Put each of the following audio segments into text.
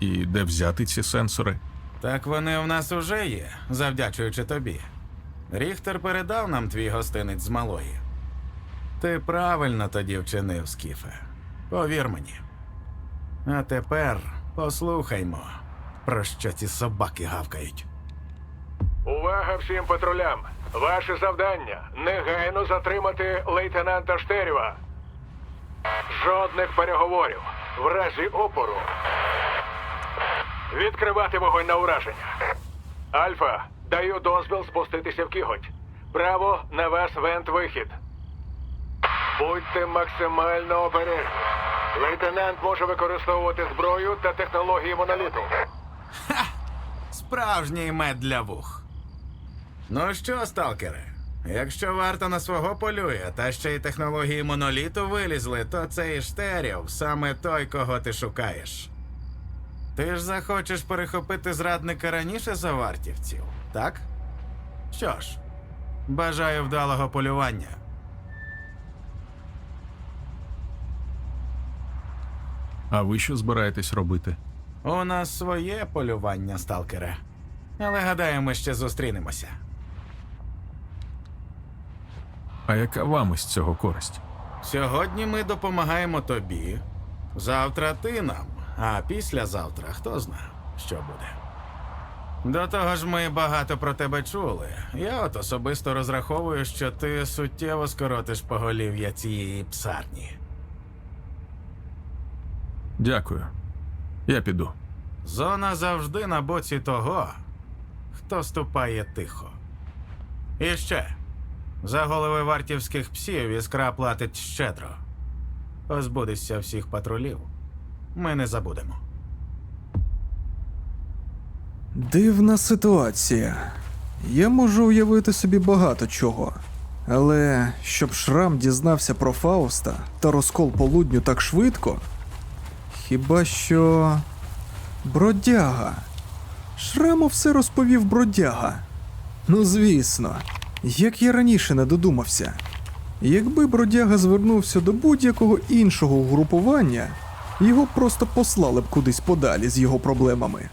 І де взяти ці сенсори? Так вони в нас уже є, завдячуючи тобі. Ріхтер передав нам твій гостинець з малої. Ти правильно тоді вчинив, Скіфе. Повір мені. А тепер послухаймо, про що ці собаки гавкають. Увага всім патрулям! Ваше завдання негайно затримати лейтенанта Штерєва. Жодних переговорів. В разі опору. Відкривати вогонь на ураження. Альфа, даю дозвіл спуститися в кіготь. Браво, на вас вент вихід. Будьте максимально обережні. Лейтенант може використовувати зброю та технології моноліту. Справжній мед для вух. Ну що, сталкери? Якщо варта на свого полює, та ще й технології моноліту вилізли, то цей штерів саме той, кого ти шукаєш. Ти ж захочеш перехопити зрадника раніше за вартівців, так? Що ж, бажаю вдалого полювання. А ви що збираєтесь робити? У нас своє полювання, сталкере. Але гадаю, ми ще зустрінемося. А яка вам із цього користь? Сьогодні ми допомагаємо тобі. Завтра ти нам, а післязавтра хто зна, що буде. До того ж, ми багато про тебе чули. Я от особисто розраховую, що ти суттєво скоротиш поголів'я цієї псарні. Дякую. Я піду. Зона завжди на боці того, хто ступає тихо. І ще за голови вартівських псів іскра платить щедро. Позбудешся всіх патрулів. Ми не забудемо. Дивна ситуація. Я можу уявити собі багато чого. Але щоб Шрам дізнався про Фауста та розкол полудню так швидко. Хіба що. Бродяга. Шраму все розповів бродяга. Ну, звісно, як я раніше не додумався. Якби бродяга звернувся до будь-якого іншого угрупування, його просто послали б кудись подалі з його проблемами.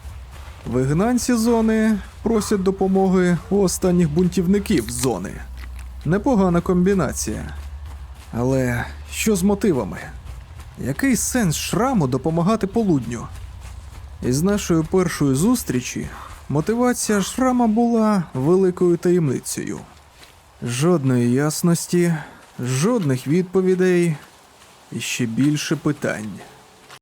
Вигнанці зони просять допомоги у останніх бунтівників зони. Непогана комбінація. Але що з мотивами? Який сенс шраму допомагати полудню? Із нашої першої зустрічі мотивація шрама була великою таємницею. Жодної ясності, жодних відповідей і ще більше питань.